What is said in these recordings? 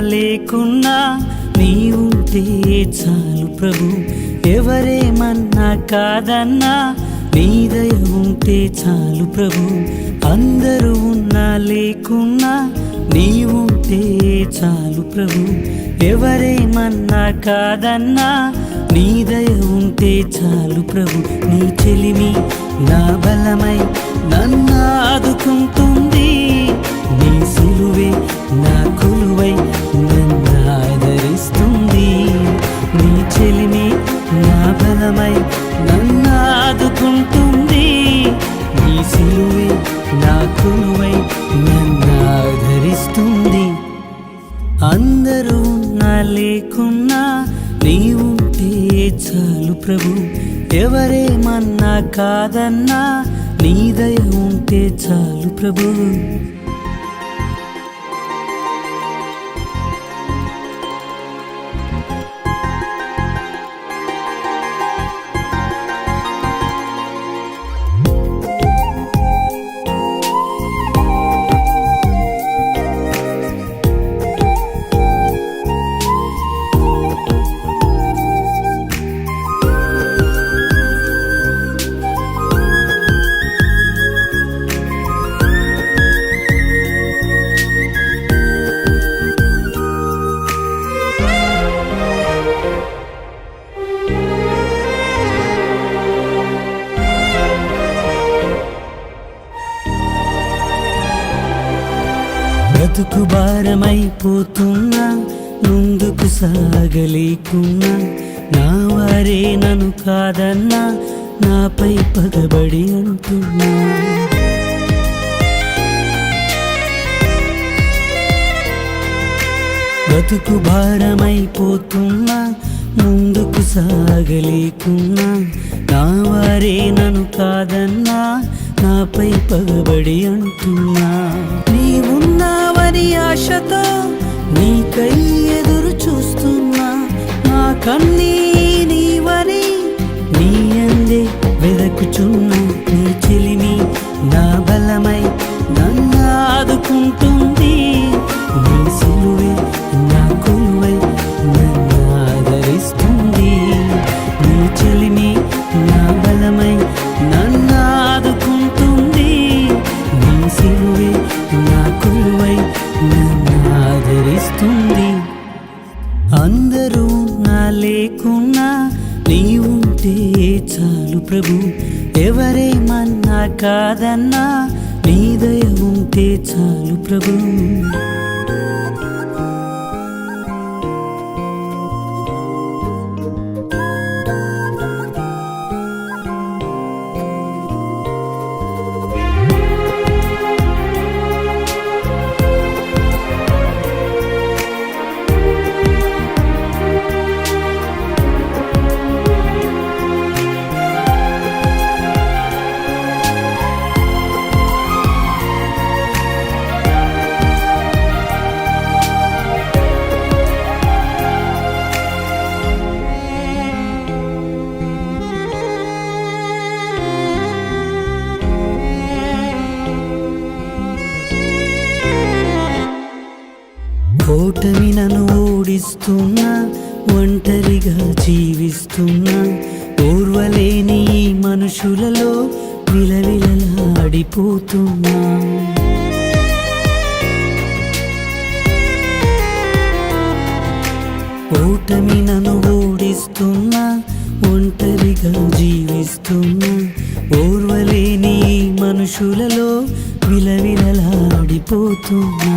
లేకున్నా నీ ఉంటే చాలు ప్రభు. ఎవరేమన్నా కాదన్నా నీ దయ ఉంటే చాలు ప్రభు. అందరూ ఉన్నా లేకున్నా నీ ఉంటే చాలు ప్రభు. ఎవరేమన్నా కాదన్నా నీ దయ ఉంటే చాలు ప్రభు. నీ చెలిమి నా బలమై నన్ను ఆదుకుంటుంది. నీ కొలువై నన్నాదరిస్తుంది నీ చెలిమి నా బలమై నన్నాదుకుంటుంది. నీ సిలువే నా కొలువై నన్నాదరిస్తుంది. అందరూ నా లేకున్నా నీ ఉంటే చాలు ప్రభు. ఎవరేమన్నా కాదన్నా నీ దయ ఉంటే చాలు ప్రభు. భారమైపోతున్నా ముందుకు సాగలేకున్నా. నా వారే నన్ను కాదన్నా నాపై పగబడి అంటున్నా. బతుకు భారమైపోతున్నా ముందుకు సాగలేకున్నా. నా వారే నన్ను కాదన్నా నాపై పగబడి అంటున్నా. నీవున్నావని ఆశతో నీకై ఎదురు చూస్తున్నా నా కన్నీ నీవని నీ అందే వెదకుచున్నా నీ చెలిమి నా బలమై నన్ను ఆదుకుంటుంది. జీవిస్తున్నా ఒంటరిగా జీవిస్తున్నా. ఓర్వలేని ఈ మనుషులలో విలవిలలాడిపోతున్నా ఓటమి నన్ను ఓడిస్తున్నా ఒంటరిగా జీవిస్తున్నా. ఓర్వలేని మనుషులలో విలవిలలాడిపోతున్నా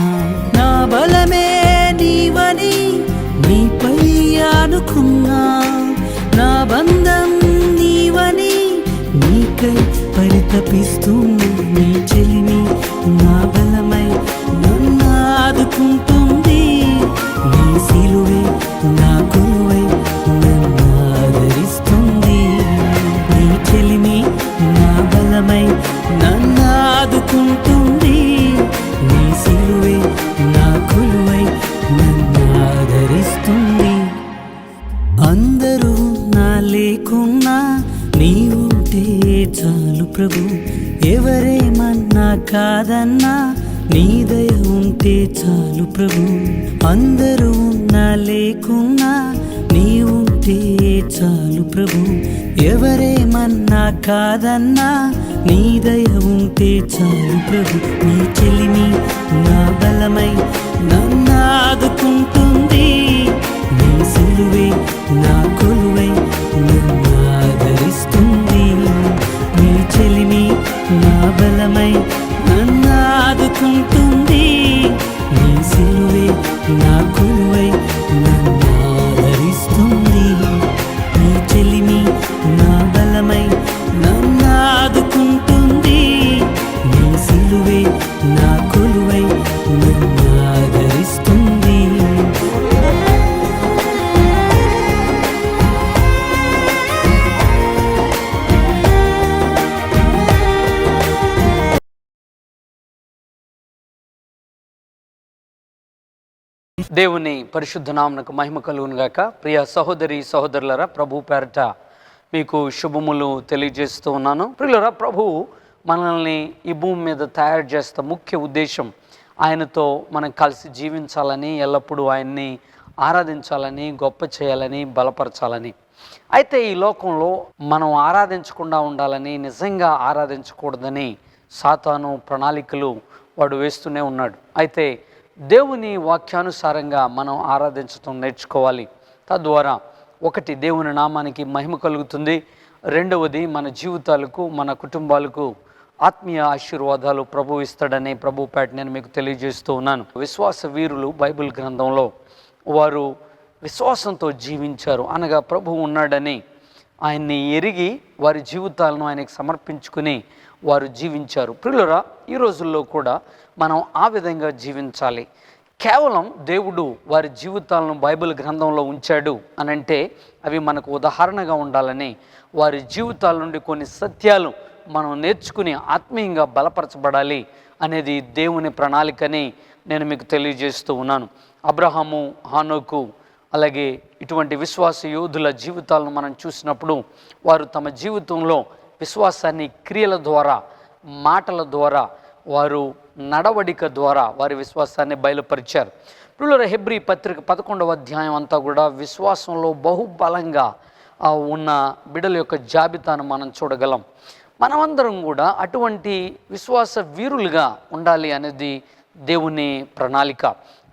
నా బలమే నీవని కోరుకున్నా నా బంధం నీవని నీకై పరితపిస్తూ నీ చెల్లి దేవుని పరిశుద్ధ నామనకు మహిమ కలుగును గాక. ప్రియ సహోదరి సహోదరులరా ప్రభు పేరట మీకు శుభములు తెలియజేస్తూ ఉన్నాను. ప్రియులరా ప్రభు మనల్ని ఈ భూమి మీద తయారు చేస్తే ముఖ్య ఉద్దేశం ఆయనతో మనం కలిసి జీవించాలని ఎల్లప్పుడూ ఆయన్ని ఆరాధించాలని గొప్ప చేయాలని బలపరచాలని. అయితే ఈ లోకంలో మనం ఆరాధించకుండా ఉండాలని నిజంగా ఆరాధించకూడదని సాతాను ప్రణాళికలు వాడు వేస్తూనే ఉన్నాడు. అయితే దేవుని వాక్యానుసారంగా మనం ఆరాధించడం నేర్చుకోవాలి. తద్వారా ఒకటి దేవుని నామానికి మహిమ కలుగుతుంది. రెండవది మన జీవితాలకు మన కుటుంబాలకు ఆత్మీయ ఆశీర్వాదాలు ప్రభు ఇస్తాడని ప్రభు పేట నేను మీకు తెలియజేస్తూ ఉన్నాను. విశ్వాస వీరులు బైబిల్ గ్రంథంలో వారు విశ్వాసంతో జీవించారు. అనగా ప్రభు ఉన్నాడని ఆయన్ని ఎరిగి వారి జీవితాలను ఆయనకు సమర్పించుకుని వారు జీవించారు. ప్రియులరా ఈ రోజుల్లో కూడా మనం ఆ విధంగా జీవించాలి. కేవలం దేవుడు వారి జీవితాలను బైబిల్ గ్రంథంలో ఉంచాడు అని అంటే అవి మనకు ఉదాహరణగా ఉండాలని వారి జీవితాల నుండి కొన్ని సత్యాలు మనం నేర్చుకుని ఆత్మీయంగా బలపరచబడాలి అనేది దేవుని ప్రణాళికని నేను మీకు తెలియజేస్తూ ఉన్నాను. అబ్రహాము హానోకు అలాగే ఇటువంటి విశ్వాస యోధుల జీవితాలను మనం చూసినప్పుడు వారు తమ జీవితంలో విశ్వాసాన్ని క్రియల ద్వారా మాటల ద్వారా వారు నడవడిక ద్వారా వారి విశ్వాసాన్ని బయలుపరిచారు. పిల్లల హెబ్రి పత్రిక పదకొండవ అధ్యాయం అంతా కూడా విశ్వాసంలో బహుబలంగా ఉన్న బిడ్డల యొక్క జాబితాను మనం చూడగలం. మనమందరం కూడా అటువంటి విశ్వాస వీరులుగా ఉండాలి అనేది దేవుని ప్రణాళిక.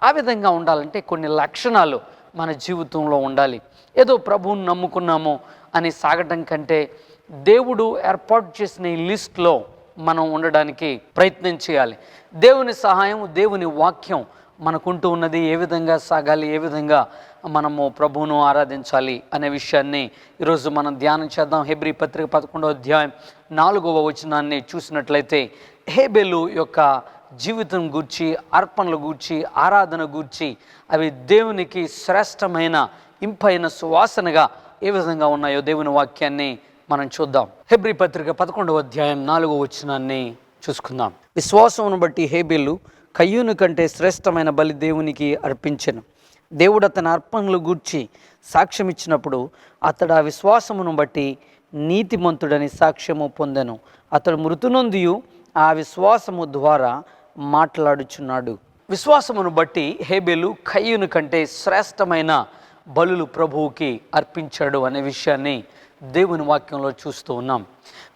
ఆ విధంగా ఉండాలంటే కొన్ని లక్షణాలు మన జీవితంలో ఉండాలి. ఏదో ప్రభువుని నమ్ముకున్నాము అని సాగటం కంటే దేవుడు ఏర్పాటు చేసిన ఈ లిస్ట్లో మనం ఉండడానికి ప్రయత్నం చేయాలి. దేవుని సహాయం దేవుని వాక్యం మనకుంటూ ఉన్నది. ఏ విధంగా సాగాలి? ఏ విధంగా మనము ప్రభువును ఆరాధించాలి అనే విషయాన్ని ఈరోజు మనం ధ్యానం చేద్దాం. హెబ్రి పత్రిక పదకొండో అధ్యాయం నాలుగవ వచనాన్ని చూసినట్లయితే హేబెలు యొక్క జీవితం గూర్చి అర్పణల గూర్చి ఆరాధన గూర్చి అవి దేవునికి శ్రేష్టమైన ఇంపైన సువాసనగా ఏ విధంగా ఉన్నాయో దేవుని వాక్యాన్ని మనం చూద్దాం. హెబ్రి పత్రిక పదకొండవ అధ్యాయం నాలుగో వచనాన్ని చూసుకుందాం. విశ్వాసమును బట్టి హేబేలు కయ్యూను కంటే శ్రేష్టమైన బలి దేవునికి అర్పించను. దేవుడు అతని అర్పణలు గూర్చి సాక్ష్యం ఇచ్చినప్పుడు అతడు ఆ విశ్వాసమును బట్టి నీతిమంతుడని సాక్ష్యము పొందెను. అతడు మృతునొందియు ఆ విశ్వాసము ద్వారా మాట్లాడుచున్నాడు. విశ్వాసమును బట్టి హేబేలు కయ్యూను కంటే శ్రేష్టమైన బలులు ప్రభువుకి అర్పించాడు అనే విషయాన్ని దేవుని వాక్యంలో చూస్తూ ఉన్నాం.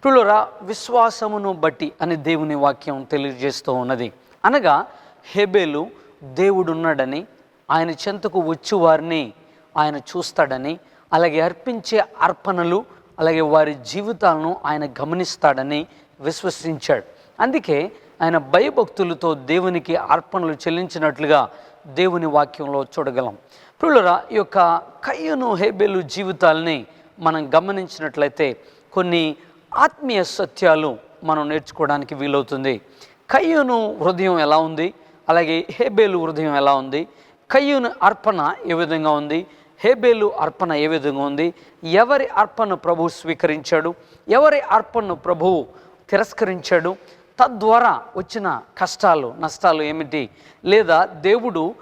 ప్రియులరా విశ్వాసమును బట్టి అని దేవుని వాక్యం తెలియజేస్తూ ఉన్నది. అనగా హెబేలు దేవుడున్నాడని ఆయన చెంతకు వచ్చి వారిని ఆయన చూస్తాడని అలాగే అర్పించే అర్పణలు అలాగే వారి జీవితాలను ఆయన గమనిస్తాడని విశ్వసించాడు. అందుకే ఆయన భయభక్తులతో దేవునికి అర్పణలు చెల్లించినట్లుగా దేవుని వాక్యంలో చూడగలం. ప్రియులరా ఈ యొక్క కయ్యను హేబేలు జీవితాలని మనం గమనించినట్లయితే కొన్ని ఆత్మీయ సత్యాలు మనం నేర్చుకోవడానికి వీలవుతుంది. కయ్యూను హృదయం ఎలా ఉంది? అలాగే హేబేలు హృదయం ఎలా ఉంది? కయ్యూను అర్పణ ఏ విధంగా ఉంది? హేబేలు అర్పణ ఏ విధంగా ఉంది? ఎవరి అర్పణ ప్రభు స్వీకరించాడు? ఎవరి అర్పణను ప్రభువు తిరస్కరించాడు? తద్వారా వచ్చిన కష్టాలు నష్టాలు ఏమిటి? లేదా దేవుడు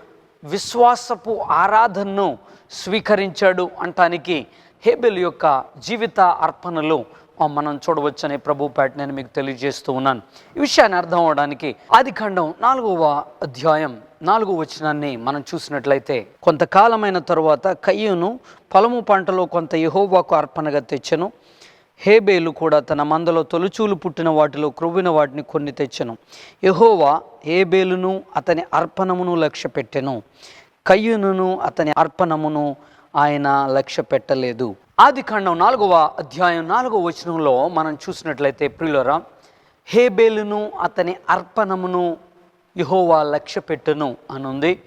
విశ్వాసపు ఆరాధనను స్వీకరించాడు అంటానికి హేబెల్ యొక్క జీవిత అర్పణలు మనం చూడవచ్చని ప్రభు పేట నేను మీకు తెలియజేస్తూ ఉన్నాను. ఈ విషయాన్ని అర్థం అవడానికి ఆది ఖండం నాలుగవ అధ్యాయం నాలుగవ వచనాన్ని మనం చూసినట్లయితే కొంతకాలమైన తరువాత కయ్యను పొలము పంటలో కొంత యహోవాకు అర్పణగా తెచ్చెను. హేబేలు కూడా తన మందలో తొలుచూలు పుట్టిన వాటిలో క్రొవ్విన వాటిని కొన్ని తెచ్చను. యహోవా హేబేలును అతని అర్పణమును లక్ష్యపెట్టెను. కయ్యును అతని అర్పణమును ఆయన లక్ష్య పెట్టలేదు. ఆది ఖండం నాలుగవ అధ్యాయం నాలుగవ వచనంలో మనం చూసినట్లయితే ప్రియులరా హేబేలును అతని అర్పణమును యహోవా లక్ష్య పెట్టును అనుంది.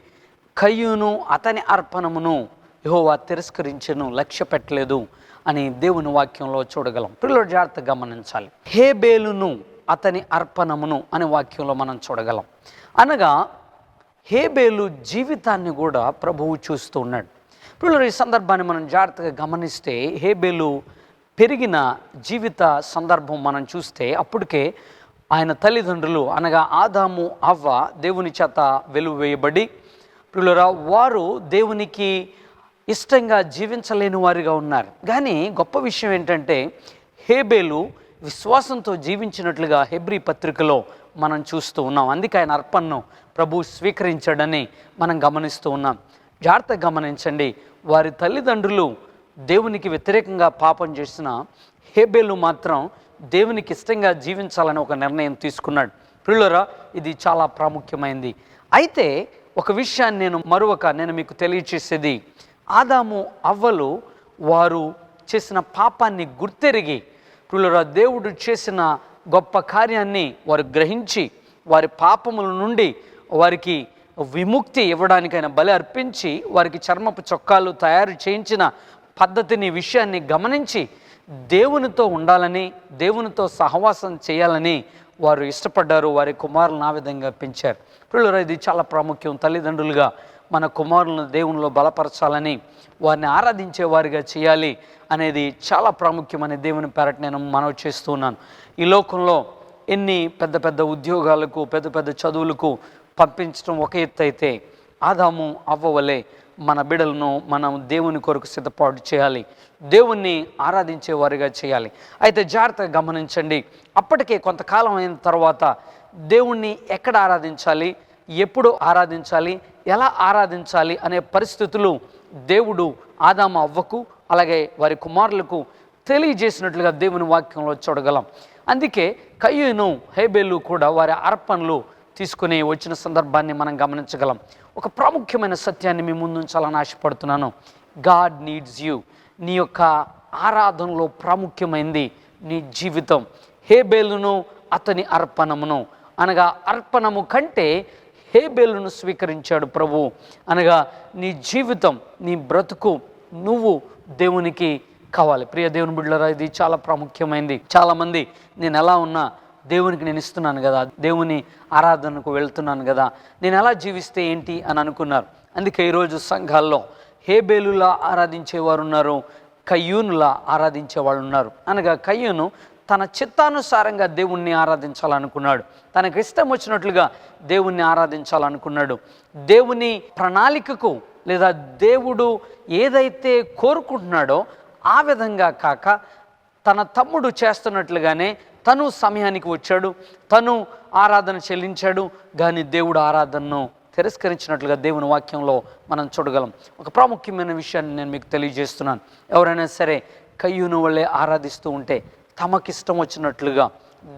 కయ్యూను అతని అర్పణమును యహోవా తిరస్కరించను లక్ష్య పెట్టలేదు అని దేవుని వాక్యంలో చూడగలం. పిల్లలు జాగ్రత్త గమనించాలి. హేబేలును అతని అర్పణమును అనే వాక్యంలో మనం చూడగలం. అనగా హేబేలు జీవితాన్ని కూడా ప్రభువు చూస్తూ ఉన్నాడు. పిల్లలు ఈ సందర్భాన్ని మనం జాగ్రత్తగా గమనిస్తే హేబేలు పెరిగిన జీవిత సందర్భం మనం చూస్తే అప్పటికే ఆయన తల్లిదండ్రులు అనగా ఆదాము అవ్వ దేవుని చేత వెలువేయబడి పిల్లరా వారు దేవునికి ఇష్టంగా జీవించలేని వారిగా ఉన్నారు. కానీ గొప్ప విషయం ఏంటంటే హేబేలు విశ్వాసంతో జీవించినట్లుగా హెబ్రి పత్రికలో మనం చూస్తూ ఉన్నాం. అందుకే ఆయన అర్పణను ప్రభు స్వీకరించాడని మనం గమనిస్తూ ఉన్నాం. జాగ్రత్తగా గమనించండి. వారి తల్లిదండ్రులు దేవునికి వ్యతిరేకంగా పాపం చేసిన హేబేలు మాత్రం దేవునికి ఇష్టంగా జీవించాలని ఒక నిర్ణయం తీసుకున్నాడు. పిల్లరా ఇది చాలా ప్రాముఖ్యమైంది. అయితే ఒక విషయాన్ని నేను మరొక నేను మీకు తెలియచేసేది. ఆదాము అవ్వలు వారు చేసిన పాపాన్ని గుర్తెరిగి పిల్లరా దేవుడు చేసిన గొప్ప కార్యాన్ని వారు గ్రహించి వారి పాపముల నుండి వారికి విముక్తి ఇవ్వడానికి ఆయన బలి అర్పించి వారికి చర్మపు చొక్కాలు తయారు చేయించిన పద్ధతిని విషయాన్ని గమనించి దేవునితో ఉండాలని దేవునితో సహవాసం చేయాలని వారు ఇష్టపడ్డారు వారి కుమారులను ఆ విధంగా పెంచారు. పిల్లలు ఇది చాలా ప్రాముఖ్యం. తల్లిదండ్రులుగా మన కుమారులను దేవునిలో బలపరచాలని వారిని ఆరాధించే వారిగా చేయాలి అనేది చాలా ప్రాముఖ్యమని దేవుని పేరట నేను మనవి చేస్తున్నాను ఈ లోకంలో ఎన్ని పెద్ద పెద్ద ఉద్యోగాలకు పెద్ద పెద్ద చదువులకు పంపించడం ఒక ఎత్తు అయితే ఆదాము అవ్వవలే. మన బిడలను మనం దేవుని కొరకు సిద్ధపాటు చేయాలి. దేవుణ్ణి ఆరాధించే వారిగా చేయాలి. అయితే జాగ్రత్తగా గమనించండి. అప్పటికే కొంతకాలం అయిన తర్వాత దేవుణ్ణి ఎక్కడ ఆరాధించాలి? ఎప్పుడు ఆరాధించాలి? ఎలా ఆరాధించాలి? అనే పరిస్థితులు దేవుడు ఆదాము అవ్వకు అలాగే వారి కుమారులకు తెలియజేసినట్లుగా దేవుని వాక్యంలో చూడగలం. అందుకే కయ్యూను హేబేలు కూడా వారి అర్పణలు తీసుకుని వచ్చిన సందర్భాన్ని మనం గమనించగలం. ఒక ప్రాముఖ్యమైన సత్యాన్ని మీ ముందుంచాలని ఆశపడుతున్నాను. గాడ్ నీడ్స్ యూ నీ యొక్క ఆరాధనలో ప్రాముఖ్యమైంది నీ జీవితం. హేబేలును అతని అర్పణమును. అనగా అర్పణము కంటే హేబేలును స్వీకరించాడు ప్రభు. అనగా నీ జీవితం నీ బ్రతుకు నువ్వు దేవునికి కావాలి. ప్రియ దేవుని బిడ్డలరా ఇది చాలా ప్రాముఖ్యమైంది. చాలామంది నేను ఎలా ఉన్నా దేవునికి నేను ఇస్తున్నాను కదా దేవుని ఆరాధనకు వెళ్తున్నాను కదా నేను ఎలా జీవిస్తే ఏంటి అని అనుకున్నారు. అందుకే ఈరోజు సంఘాల్లో హేబేలులా ఆరాధించేవారు ఉన్నారు కయ్యూనులా ఆరాధించే వాళ్ళు ఉన్నారు. అనగా కయ్యూను తన చిత్తానుసారంగా దేవుణ్ణి ఆరాధించాలనుకున్నాడు. తనకు ఇష్టం వచ్చినట్లుగా దేవుణ్ణి ఆరాధించాలనుకున్నాడు. దేవుని ప్రణాళికకు లేదా దేవుడు ఏదైతే కోరుకుంటున్నాడో ఆ విధంగా కాక తన తమ్ముడు చేస్తున్నట్లుగానే తను సమయానికి వచ్చాడు తను ఆరాధన చెల్లించాడు కానీ దేవుడు ఆరాధనను తిరస్కరించినట్లుగా దేవుని వాక్యంలో మనం చూడగలం. ఒక ప్రాముఖ్యమైన విషయాన్ని నేను మీకు తెలియజేస్తున్నాను. ఎవరైనా సరే కయ్యూను వల్లే ఆరాధిస్తూ ఉంటే తమకిష్టం వచ్చినట్లుగా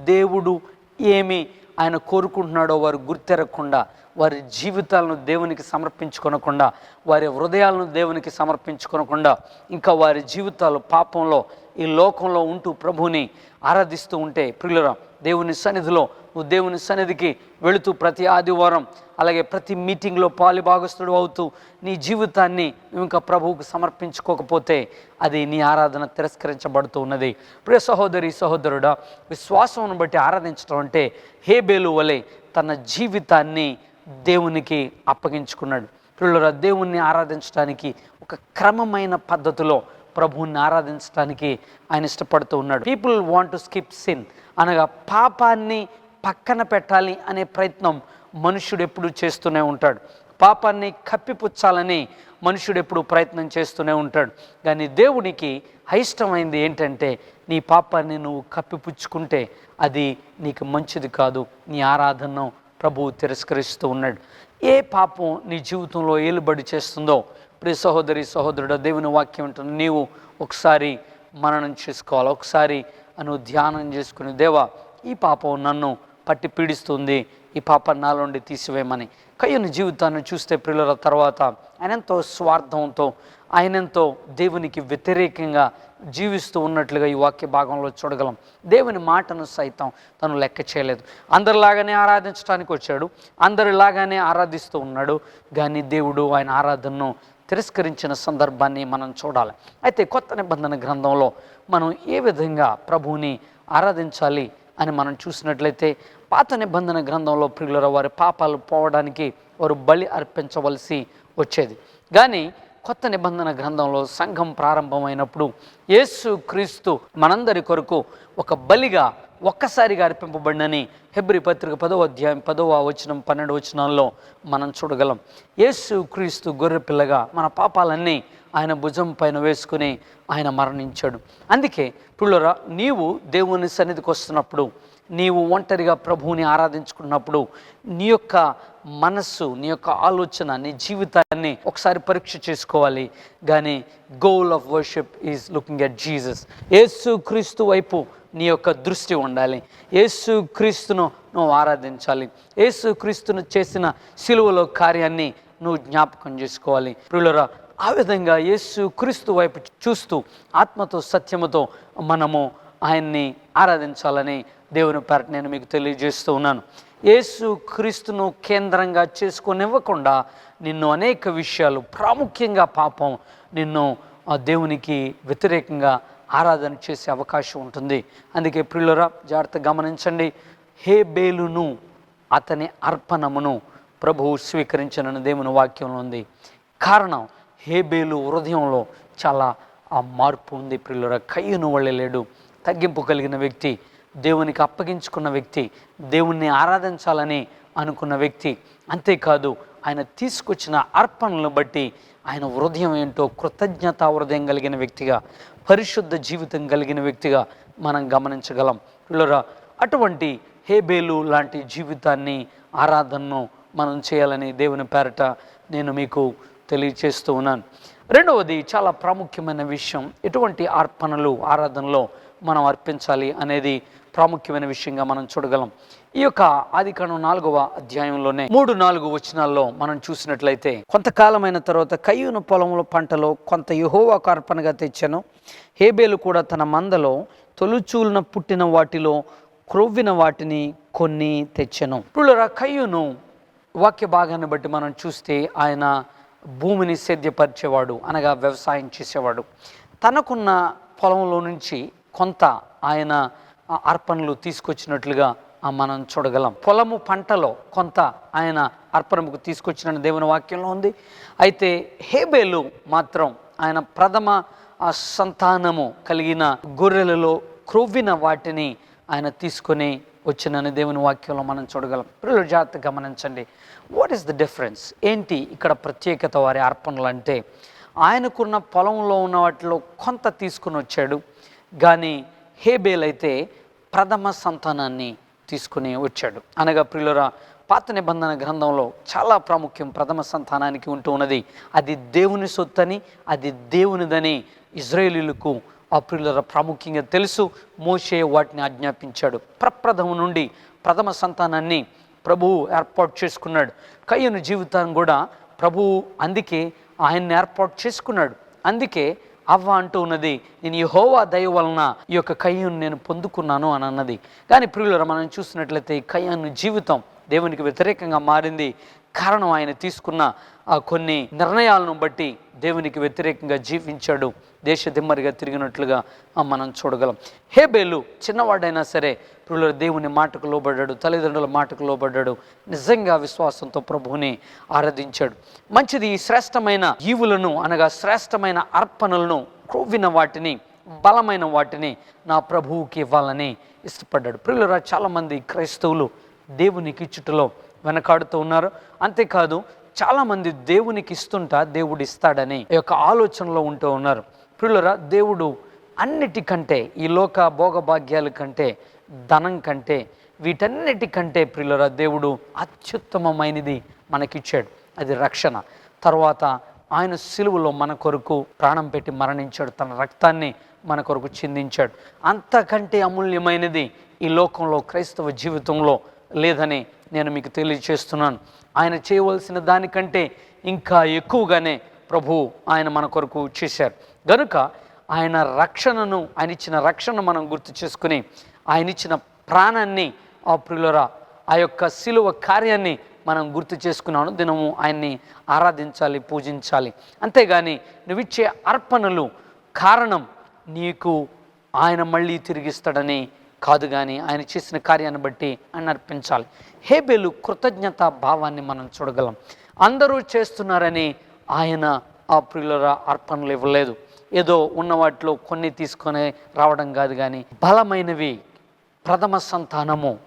దేవుడు ఏమి ఆయన కోరుకుంటున్నాడో వారు గుర్తెరగకుండా వారి జీవితాలను దేవునికి సమర్పించుకొనకుండా వారి హృదయాలను దేవునికి సమర్పించుకొనకుండా ఇంకా వారి జీవితాలు పాపంలో ఈ లోకంలో ఉంటూ ప్రభుని ఆరాధిస్తూ ఉంటే ప్రియులరా దేవుని సన్నిధిలో నువ్వు దేవుని సన్నిధికి వెళుతూ ప్రతి ఆదివారం అలాగే ప్రతి మీటింగ్లో పాలుభాగస్తుడు అవుతూ నీ జీవితాన్ని నువ్వు ఇంకా ప్రభువుకు సమర్పించుకోకపోతే అది నీ ఆరాధన తిరస్కరించబడుతూ ఉన్నది. ప్రియ సహోదరి సహోదరుడా విశ్వాసమును బట్టి ఆరాధించడం అంటే హేబేలు వలె తన జీవితాన్ని దేవునికి అప్పగించుకున్నాడు. పిల్లల దేవుణ్ణి ఆరాధించడానికి ఒక క్రమమైన పద్ధతిలో ప్రభువుని ఆరాధించడానికి ఆయన ఇష్టపడుతూ ఉన్నాడు. People want to skip sin అనగా పాపాన్ని పక్కన పెట్టాలి అనే ప్రయత్నం మనుషుడు ఎప్పుడు చేస్తూనే ఉంటాడు. పాపాన్ని కప్పిపుచ్చాలని మనుషుడు ఎప్పుడు ప్రయత్నం చేస్తూనే ఉంటాడు. కానీ దేవునికి అయిష్టమైంది ఏంటంటే నీ పాపాన్ని నువ్వు కప్పిపుచ్చుకుంటే అది నీకు మంచిది కాదు. నీ ఆరాధనను ప్రభువు తిరస్కరిస్తూ ఉన్నాడు. ఏ పాపం నీ జీవితంలో ఏలుబడి చేస్తుందో ప్రియ సహోదరి సహోదరుడు దేవుని వాక్యం ఉంటుంది. నీవు ఒకసారి మననం చేసుకోవాలి. ఒకసారి నువ్వు ధ్యానం చేసుకుని దేవా ఈ పాపం నన్ను పట్టి పీడిస్తుంది. ఈ పాప నాలోండి తీసివేయమని. కయ్యని జీవితాన్ని చూస్తే పిల్లల తర్వాత ఆయన ఎంతో స్వార్థంతో ఆయన ఎంతో దేవునికి వ్యతిరేకంగా జీవిస్తూ ఉన్నట్లుగా ఈ వాక్య భాగంలో చూడగలం. దేవుని మాటను సైతం తను లెక్క చేయలేదు. అందరిలాగానే ఆరాధించడానికి వచ్చాడు. అందరిలాగానే ఆరాధిస్తూ ఉన్నాడు. కానీ దేవుడు ఆయన ఆరాధనను తిరస్కరించిన సందర్భాన్ని మనం చూడాలి. అయితే కొత్త నిబంధన గ్రంథంలో మనం ఏ విధంగా ప్రభువుని ఆరాధించాలి? అని మనం చూసినట్లయితే పాత నిబంధన గ్రంథంలో ప్రియుల వారి పాపాలు పోవడానికి వారు బలి అర్పించవలసి వచ్చేది. కానీ కొత్త నిబంధన గ్రంథంలో సంఘం ప్రారంభమైనప్పుడు యేసు క్రీస్తు మనందరి కొరకు ఒక బలిగా ఒక్కసారిగా అర్పింపబడినని హెబ్రి పత్రిక పదవ అధ్యాయం పదవ వచనం పన్నెండు వచనాల్లో మనం చూడగలం. యేసు క్రీస్తు గొర్రె పిల్లగా మన పాపాలన్నీ ఆయన భుజం పైన వేసుకుని ఆయన మరణించాడు. అందుకే పిల్లరా నీవు దేవుని సన్నిధికి వస్తున్నప్పుడు నీవు ఒంటరిగా ప్రభువుని ఆరాధించుకున్నప్పుడు నీ యొక్క మనస్సు నీ యొక్క ఆలోచన నీ జీవితాన్ని ఒకసారి పరీక్ష చేసుకోవాలి. కానీ goal of worship is looking at Jesus Yesu Kristu వైపు నీ యొక్క దృష్టి ఉండాలి. యేసు క్రీస్తును నువ్వు ఆరాధించాలి. యేసు క్రీస్తును చేసిన సిలువలో కార్యాన్ని నువ్వు జ్ఞాపకం చేసుకోవాలి. ప్రియులరా ఆ విధంగా యేసు క్రీస్తు వైపు చూస్తూ ఆత్మతో సత్యముతో మనము ఆయన్ని ఆరాధించాలని దేవుని పేరట నేను మీకు తెలియజేస్తూ ఉన్నాను. యేసు క్రీస్తును కేంద్రంగా చేసుకొనివ్వకుండా నిన్ను అనేక విషయాలు ప్రాముఖ్యంగా పాపం నిన్ను ఆ దేవునికి వ్యతిరేకంగా ఆరాధన చేసే అవకాశం ఉంటుంది. అందుకే ప్రియులరా జాగ్రత్త గమనించండి. హే బేలును అతని అర్పణమును ప్రభువు స్వీకరించనని దేవుని వాక్యంలో ఉంది. కారణం హేబేలు హృదయంలో చాలా ఆ మార్పు ఉంది ప్రియులరా. కయ్యను లేడు. తగ్గింపు కలిగిన వ్యక్తి దేవునికి అప్పగించుకున్న వ్యక్తి దేవుణ్ణి ఆరాధించాలని అనుకున్న వ్యక్తి. అంతేకాదు ఆయన తీసుకొచ్చిన అర్పణలను బట్టి ఆయన హృదయం ఏంటో కృతజ్ఞతా హృదయం కలిగిన వ్యక్తిగా పరిశుద్ధ జీవితం కలిగిన వ్యక్తిగా మనం గమనించగలం. పిల్లరా అటువంటి హేబేలు లాంటి జీవితాన్ని ఆరాధనను మనం చేయాలని దేవుని పేరట నేను మీకు తెలియచేస్తూ ఉన్నాను. రెండవది చాలా ప్రాముఖ్యమైన విషయం ఎటువంటి అర్పణలు ఆరాధనలో మనం అర్పించాలి అనేది ప్రాముఖ్యమైన విషయంగా మనం చూడగలం. ఈ యొక్క ఆదికాండం నాలుగవ అధ్యాయంలోనే మూడు నాలుగు వచనాల్లో మనం చూసినట్లయితే కొంతకాలమైన తర్వాత కయ్యూను పొలంలో పంటలో కొంత యహోవాకు అర్పణగా తెచ్చాను. హేబేలు కూడా తన మందలో తొలుచూలున పుట్టిన వాటిలో క్రొవ్విన వాటిని కొన్ని తెచ్చాను. ఇప్పుడు కయ్యూను వాక్య భాగాన్ని బట్టి మనం చూస్తే ఆయన భూమిని సేద్యపరిచేవాడు అనగా వ్యవసాయం చేసేవాడు. తనకున్న పొలంలో నుంచి కొంత ఆయన అర్పణలు తీసుకొచ్చినట్లుగా మనం చూడగలం. పొలము పంటలో కొంత ఆయన అర్పణకు తీసుకొచ్చిన దేవుని వాక్యంలో ఉంది. అయితే హేబేలు మాత్రం ఆయన ప్రథమ సంతానము కలిగిన గొర్రెలలో క్రొవ్విన వాటిని ఆయన తీసుకొని వచ్చినని దేవుని వాక్యంలో మనం చూడగలం. పిల్లలు జాగ్రత్త గమనించండి. వాట్ ఈస్ ద డిఫరెన్స్ ఏంటి ఇక్కడ ప్రత్యేకత వారి అర్పణలు అంటే ఆయనకున్న పొలంలో ఉన్న వాటిలో కొంత తీసుకుని వచ్చాడు. కానీ హేబేల్ అయితే ప్రథమ సంతానాన్ని తీసుకుని వచ్చాడు. అనగా ప్రియులరా పాత నిబంధన గ్రంథంలో చాలా ప్రాముఖ్యం ప్రథమ సంతానానికి ఉంటూ ఉన్నది. అది దేవుని సొత్తని అది దేవునిదని ఇజ్రాయేలీలకు ఆ ప్రియులర ప్రాముఖ్యంగా తెలుసు. మోషే వాటిని ఆజ్ఞాపించాడు. ప్రప్రథమ నుండి ప్రథమ సంతానాన్ని ప్రభువు ఏర్పాటు చేసుకున్నాడు. కయ్యను జీవితాన్ని కూడా ప్రభువు అందుకే ఆయన్ని ఏర్పాటు చేసుకున్నాడు. అందుకే అవ్వ అంటూ ఉన్నది నేను ఈ హోవా దయ వలన ఈ యొక్క కయ్యను నేను పొందుకున్నాను అని అన్నది. కానీ ప్రియులరా మనం చూసినట్లయితే ఈ కయ్యను జీవితం దేవునికి వ్యతిరేకంగా మారింది. కారణం ఆయన తీసుకున్న ఆ కొన్ని నిర్ణయాలను బట్టి దేవునికి వ్యతిరేకంగా జీవించాడు. దేశ దిమ్మరిగా తిరిగినట్లుగా మనం చూడగలం. హేబేలు చిన్నవాడైనా సరే ప్రియుల దేవుని మాటకు లోబడ్డాడు తల్లిదండ్రుల మాటకు లోబడ్డాడు నిజంగా విశ్వాసంతో ప్రభువుని ఆరాధించాడు. మంచిది శ్రేష్టమైన ఈవులను అనగా శ్రేష్టమైన అర్పణలను క్రొవ్విన వాటిని బలమైన వాటిని నా ప్రభువుకి ఇవ్వాలని ఇష్టపడ్డాడు. ప్రియులరా చాలామంది క్రైస్తవులు దేవునికి ఇచ్చుటలో వెనకాడుతూ ఉన్నారు. అంతేకాదు చాలామంది దేవునికి ఇస్తుంటా దేవుడు ఇస్తాడని ఈ యొక్క ఆలోచనలో ఉంటూ ఉన్నారు. పిల్లరా దేవుడు అన్నిటికంటే ఈ లోక భోగభాగ్యాల కంటే ధనం కంటే వీటన్నిటికంటే ప్రియులరా దేవుడు అత్యుత్తమమైనది మనకిచ్చాడు. అది రక్షణ. తర్వాత ఆయన సిలువలో మన కొరకు ప్రాణం పెట్టి మరణించాడు. తన రక్తాన్ని మన కొరకు చిందించాడు. అంతకంటే అమూల్యమైనది ఈ లోకంలో క్రైస్తవ జీవితంలో లేదని నేను మీకు తెలియజేస్తున్నాను. ఆయన చేయవలసిన దానికంటే ఇంకా ఎక్కువగానే ప్రభు ఆయన మన కొరకు చేశారు. గనుక ఆయన రక్షణను ఆయన ఇచ్చిన రక్షణను మనం గుర్తు చేసుకుని ఆయన ఇచ్చిన ప్రాణాన్ని ఆ ప్రియులరా ఆ యొక్క సిలువ కార్యాన్ని మనం గుర్తు చేసుకున్నాను. దినము ఆయన్ని ఆరాధించాలి పూజించాలి. అంతేగాని నువ్విచ్చే అర్పణలు కారణం నీకు ఆయన మళ్ళీ తిరిగిస్తాడని కాదు కానీ ఆయన చేసిన కార్యాన్ని బట్టి ఆయన అర్పించాలి. హేబేలు కృతజ్ఞత భావాన్ని మనం చూడగలం. అందరూ చేస్తున్నారని ఆయన ఆ ప్రియుల అర్పణలు ఇవ్వలేదు. ఏదో ఉన్న వాటిలో కొన్ని తీసుకొని రావడం కాదు కానీ బలమైనవి ప్రథమ సంతానము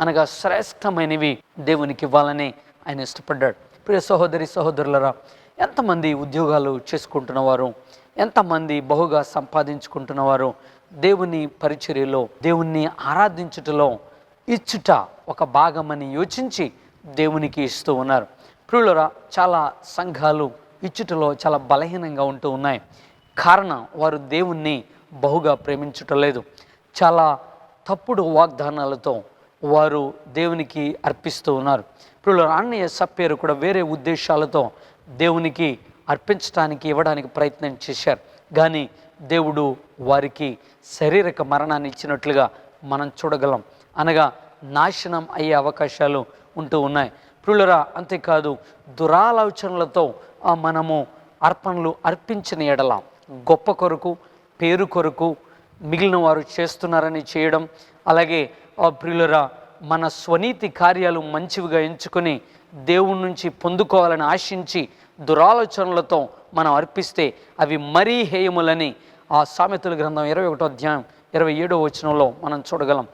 అనగా శ్రేష్టమైనవి దేవునికి ఇవ్వాలని ఆయన ఇష్టపడ్డాడు. ప్రియ సహోదరి సహోదరులరా ఎంతమంది ఉద్యోగాలు చేసుకుంటున్నవారు ఎంతమంది బహుగా సంపాదించుకుంటున్నవారు దేవుని పరిచర్యలో దేవుణ్ణి ఆరాధించుటలో ఇచ్చుట ఒక భాగమని యోచించి దేవునికి ఇస్తూ ఉన్నారు. ప్రియులరా చాలా సంఘాలు ఇచ్చుటలో చాలా బలహీనంగా ఉంటూ ఉన్నాయి. కారణం వారు దేవుణ్ణి బహుగా ప్రేమించుటలేదు. చాలా తప్పుడు వాగ్దానాలతో వారు దేవునికి అర్పిస్తూ ఉన్నారు. ఇప్పుడు అన్నయ్య సప్పేరు కూడా వేరే ఉద్దేశాలతో దేవునికి అర్పించడానికి ఇవ్వడానికి ప్రయత్నం చేశారు. కానీ దేవుడు వారికి శారీరక మరణాన్ని ఇచ్చినట్లుగా మనం చూడగలం. అనగా నాశనం అయ్యే అవకాశాలు ఉంటూ ఉన్నాయి. ప్రియులరా అంతేకాదు దురాలోచనలతో మనము అర్పణలు అర్పించిన ఎడల గొప్ప కొరకు పేరు కొరకు మిగిలిన వారు చేస్తున్నారని చేయడం అలాగే ఆ ప్రియులరా మన స్వనీతి కార్యాలు మంచివిగా ఎంచుకొని దేవుడి నుంచి పొందుకోవాలని ఆశించి దురాలోచనలతో మనం అర్పిస్తే అవి మరీ హేయములని ఆ సామెతల గ్రంథం ఇరవై ఒకటో అధ్యాయం ఇరవై ఏడో వచనంలో మనం చూడగలం.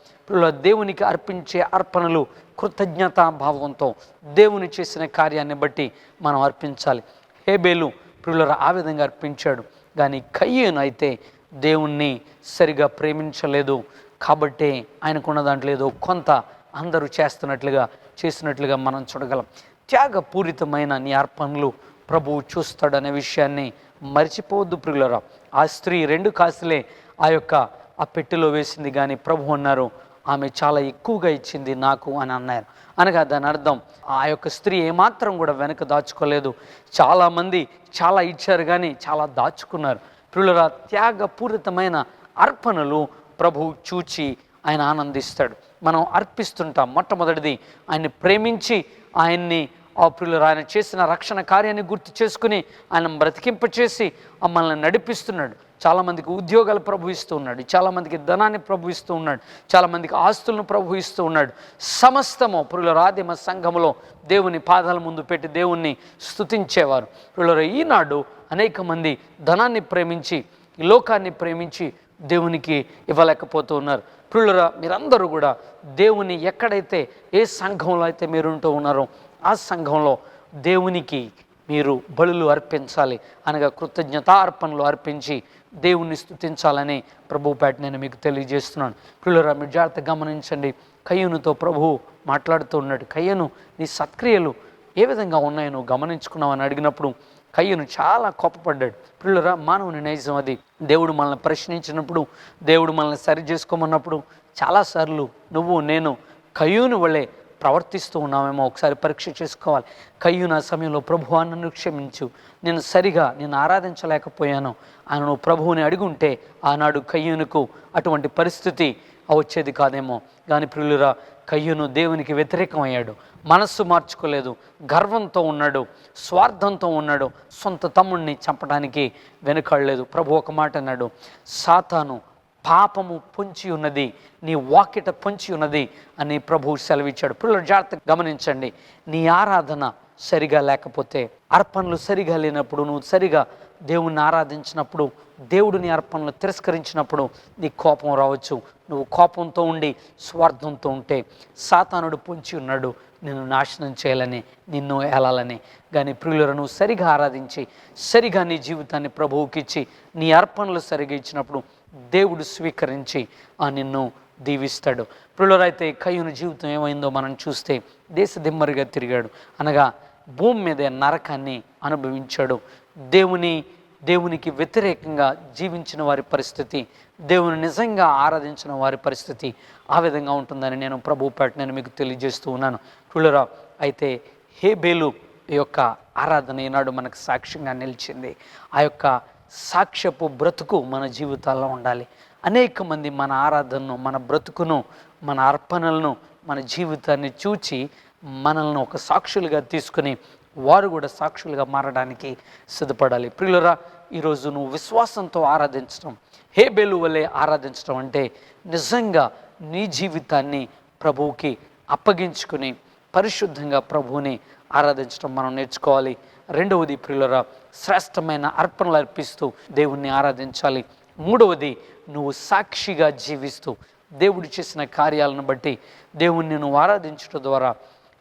దేవునికి అర్పించే అర్పణలు కృతజ్ఞతా భావంతో దేవుని చేసిన కార్యాన్ని బట్టి మనం అర్పించాలి. హేబేలు పిల్లల ఆ విధంగా అర్పించాడు. కానీ కయ్యను అయితే దేవుణ్ణి సరిగా ప్రేమించలేదు. కాబట్టే ఆయనకున్న దాంట్లో ఏదో కొంత అందరూ చేస్తున్నట్లుగా చేసినట్లుగా మనం చూడగలం. త్యాగపూరితమైన నీ అర్పణలు ప్రభువు చూస్తాడనే విషయాన్ని మర్చిపోవద్దు ప్రియులరా. ఆ స్త్రీ రెండు కాసులే ఆ యొక్క ఆ పెట్టెలో వేసింది కానీ ప్రభు అన్నారు ఆమె చాలా ఎక్కువగా ఇచ్చింది నాకు అని అన్నారు. అనగా దాని అర్థం ఆ యొక్క స్త్రీ ఏమాత్రం కూడా వెనక దాచుకోలేదు. చాలామంది చాలా ఇచ్చారు కానీ చాలా దాచుకున్నారు. పిల్లల త్యాగపూరితమైన అర్పణలు ప్రభు చూచి ఆయన ఆనందిస్తాడు. మనం అర్పిస్తుంటాం. మొట్టమొదటిది ఆయన్ని ప్రేమించి ఆయన్ని ఆ ప్రియులు ఆయన చేసిన రక్షణ కార్యాన్ని గుర్తు చేసుకుని ఆయన బ్రతికింపచేసి మమ్మల్ని నడిపిస్తున్నాడు. చాలామందికి ఉద్యోగాలు ప్రభుయిస్తూ ఉన్నాడు. చాలామందికి ధనాన్ని ప్రభుయిస్తూ ఉన్నాడు. చాలామందికి ఆస్తులను ప్రభుయిస్తూ ఉన్నాడు. సమస్తము పురుల రాధిమ సంఘములో దేవుని పాదాల ముందు పెట్టి దేవుణ్ణి స్థుతించేవారు పురుల ఈనాడు అనేక మంది ధనాన్ని ప్రేమించి లోకాన్ని ప్రేమించి దేవునికి ఇవ్వలేకపోతూ ఉన్నారు. పిల్లరా మీరందరూ కూడా దేవుని ఎక్కడైతే ఏ సంఘంలో అయితే మీరు ఉంటూ ఉన్నారో ఆ సంఘంలో దేవునికి మీరు బలులు అర్పించాలి అనగా కృతజ్ఞతార్పణలు అర్పించి దేవుణ్ణి స్తుతించాలని ప్రభుపేట నేను మీకు తెలియజేస్తున్నాను. పిల్లరా మీరు జాగ్రత్త గమనించండి. కయ్యనుతో ప్రభువు మాట్లాడుతూ ఉన్నాడు. కయ్యను నీ సత్క్రియలు ఏ విధంగా ఉన్నాయో నువ్వు గమనించుకున్నావని అడిగినప్పుడు కయ్యను చాలా కోపపడ్డాడు. పిల్లరా మానవుని నైజం అది. దేవుడు మనల్ని ప్రశ్నించినప్పుడు దేవుడు మనల్ని సరి చేసుకోమన్నప్పుడు చాలాసార్లు నువ్వు నేను కయ్యూను వలె ప్రవర్తిస్తూ ఉన్నామేమో ఒకసారి పరీక్ష చేసుకోవాలి. కయ్యు నా సమయంలో ప్రభువా నన్ను క్షమించు. నేను సరిగా నేను ఆరాధించలేకపోయాను. ఆయన నువ్వు ప్రభువుని అడుగుంటే ఆనాడు కయ్యూనుకు అటువంటి పరిస్థితి వచ్చేది కాదేమో. కానీ ప్రియులురా కయ్యూను దేవునికి వ్యతిరేకమయ్యాడు. మనస్సు మార్చుకోలేదు. గర్వంతో ఉన్నాడు. స్వార్థంతో ఉన్నాడు. సొంత తమ్ముడిని చంపడానికి వెనుకాడలేదు. ప్రభు ఒక మాట అన్నాడు. సాతాను పాపము పొంచి ఉన్నది నీ వాకిట పొంచి ఉన్నది అని ప్రభువు సెలవిచ్చాడు. పిల్లలు జాగ్రత్త గమనించండి. నీ ఆరాధన సరిగా లేకపోతే అర్పణలు సరిగా లేనప్పుడు నువ్వు సరిగా దేవుణ్ణి ఆరాధించినప్పుడు దేవుడిని అర్పణలు తిరస్కరించినప్పుడు నీ కోపం రావచ్చు. నువ్వు కోపంతో ఉండి స్వార్థంతో ఉంటే సాతానుడు పొంచి ఉన్నాడు. నిన్ను నాశనం చేయాలని నిన్ను ఏలాలని. కానీ ప్రియులను నువ్వు సరిగా ఆరాధించి సరిగా నీ జీవితాన్ని ప్రభువుకి ఇచ్చి నీ అర్పణలు సరిగా ఇచ్చినప్పుడు దేవుడు స్వీకరించి ఆ నిన్ను దీవిస్తాడు. పిల్లలైతే కయ్యూని జీవితం ఏమైందో మనం చూస్తే దేశ దిమ్మరిగా తిరిగాడు. అనగా భూమి మీద నరకాన్ని అనుభవించాడు. దేవుని దేవునికి వ్యతిరేకంగా జీవించిన వారి పరిస్థితి దేవుని నిజంగా ఆరాధించిన వారి పరిస్థితి ఆ విధంగా ఉంటుందని నేను ప్రభుపేట నేను మీకు తెలియజేస్తూ ఉన్నాను. పిల్లరా అయితే హేబేలు యొక్క ఆరాధన ఈనాడు మనకు సాక్ష్యంగా నిలిచింది. ఆ యొక్క సాక్ష్యపు బ్రతుకు మన జీవితాల్లో ఉండాలి. అనేక మంది మన ఆరాధనను మన బ్రతుకును మన అర్పణలను మన జీవితాన్ని చూచి మనల్ని ఒక సాక్షులుగా తీసుకుని వారు కూడా సాక్షులుగా మారడానికి సిద్ధపడాలి. ప్రియులరా ఈరోజు నువ్వు విశ్వాసంతో ఆరాధించడం హే వలె ఆరాధించడం అంటే నిజంగా నీ జీవితాన్ని ప్రభువుకి అప్పగించుకుని పరిశుద్ధంగా ప్రభువుని ఆరాధించడం మనం నేర్చుకోవాలి. రెండవది ప్రియులరా శ్రేష్టమైన అర్పణలు అర్పిస్తూ దేవుణ్ణి ఆరాధించాలి. మూడవది నువ్వు సాక్షిగా జీవిస్తూ దేవుడు చేసిన కార్యాలను బట్టి దేవుణ్ణి నువ్వు ఆరాధించడం ద్వారా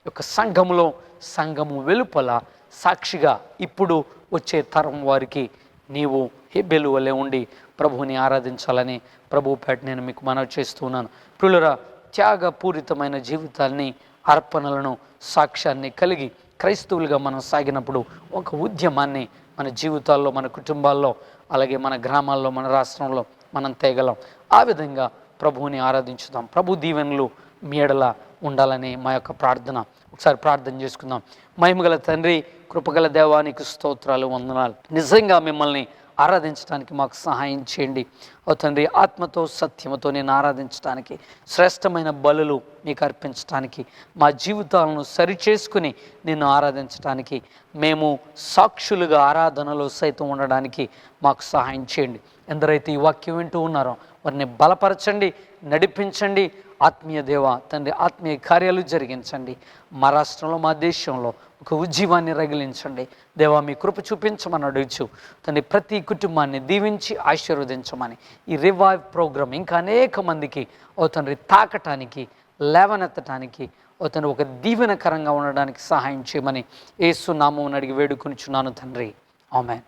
యొక్క సంఘములో సంఘము వెలుపల సాక్షిగా ఇప్పుడు వచ్చే తరం వారికి నీవు హెబెలు వలె ఉండి ప్రభువుని ఆరాధించాలని ప్రభు పేట నేను మీకు మనవి చేస్తున్నాను. ప్రియులరా త్యాగపూరితమైన జీవితాన్ని అర్పణలను సాక్ష్యాన్ని కలిగి క్రైస్తవులుగా మనం సాగినప్పుడు ఒక ఉద్యమాన్ని మన జీవితాల్లో మన కుటుంబాల్లో అలాగే మన గ్రామాల్లో మన రాష్ట్రంలో మనం తేగలం. ఆ విధంగా ప్రభువుని ఆరాధించుదాం. ప్రభు దీవెనలు మీడల ఉండాలని మా యొక్క ప్రార్థన. ఒకసారి ప్రార్థన చేసుకుందాం. మహిమగల తండ్రి కృపగల దేవానికి స్తోత్రాలు వందనాలు. నిజంగా మిమ్మల్ని ఆరాధించడానికి మాకు సహాయం చేయండి. ఓ తండ్రి ఆత్మతో సత్యముతో నేను ఆరాధించడానికి శ్రేష్టమైన బలులు మీకు అర్పించడానికి మా జీవితాలను సరిచేసుకుని నిన్ను ఆరాధించడానికి మేము సాక్షులుగా ఆరాధనలో సైతం ఉండడానికి మాకు సహాయం చేయండి. ఎందరైతే ఈ వాక్యం వింటూ ఉన్నారో వారిని బలపరచండి నడిపించండి. ఆత్మీయ దేవ తండ్రి ఆత్మీయ కార్యాలు జరిగించండి. మా రాష్ట్రంలో మా దేశంలో ఒక ఉజ్జీవాన్ని రగిలించండి. దేవా మీ కృప చూపించమని అడుగుచు. తండ్రి ప్రతి కుటుంబాన్ని దీవించి ఆశీర్వదించమని ఈ రివైవ్ ప్రోగ్రామ్ ఇంకా అనేక మందికి ఓ తండ్రి తాకటానికి లేవనెత్తటానికి ఓ తండ్రి ఒక దీవెనకరంగా ఉండడానికి సహాయం చేయమని ఏసు నామం అడిగి వేడుకొనిచున్నాను తండ్రి. ఆమెన్.